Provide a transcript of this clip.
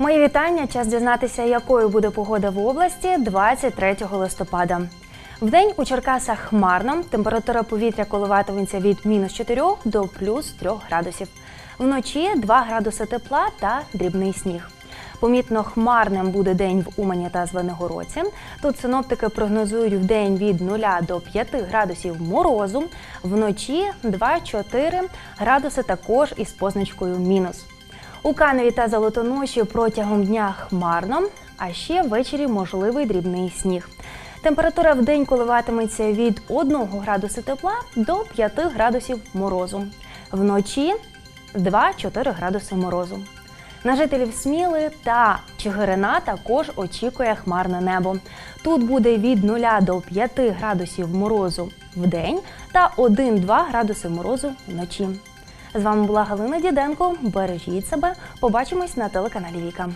Мої вітання. Час дізнатися, якою буде погода в області 23 листопада. Вдень у Черкасах хмарно. Температура повітря коливатиметься від мінус 4 до плюс 3 градусів. Вночі 2 градуси тепла та дрібний сніг. Помітно хмарним буде день в Умані та Звенигородці. Тут синоптики прогнозують в день від 0 до 5 градусів морозу, вночі 2-4 градуси також із позначкою мінус. У Каневі та Золотоноші протягом дня хмарно, а ще ввечері можливий дрібний сніг. Температура в день коливатиметься від 1 градуса тепла до 5 градусів морозу. Вночі 2-4 градуси морозу. На жителів Сміли та Чигирина також очікує хмарне небо. Тут буде від 0 до 5 градусів морозу в день та 1-2 градуси морозу вночі. З вами була Галина Діденко. Бережіть себе. Побачимось на телеканалі Віка.